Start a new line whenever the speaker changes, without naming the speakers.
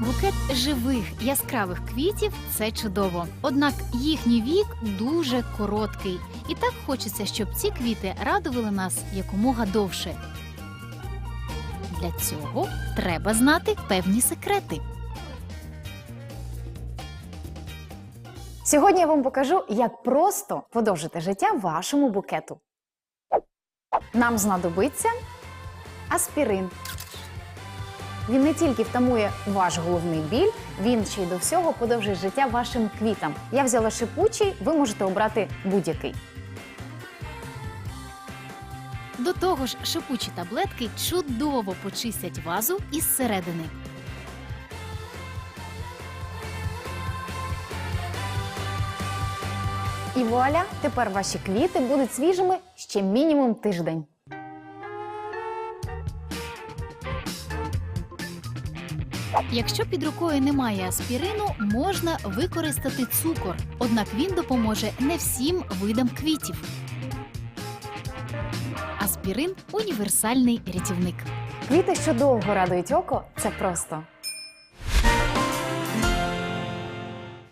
букет живих яскравих квітів це чудово. Однак їхній вік дуже короткий, і так хочеться, щоб ці квіти радували нас якомога довше. Для цього треба знати певні секрети.
Сьогодні я вам покажу, як просто подовжити життя вашому букету. Нам знадобиться аспірин. Він не тільки втамує ваш головний біль, він ще й до всього подовжує життя вашим квітам. Я взяла шипучий, ви можете обрати будь-який.
До того ж, шипучі таблетки чудово почистять вазу із середини.
І вуаля, тепер ваші квіти будуть свіжими ще мінімум тиждень.
Якщо під рукою немає аспірину, можна використати цукор, однак він допоможе не всім видам квітів. Аспірин універсальний рятівник.
Квіти, що довго радують око, це просто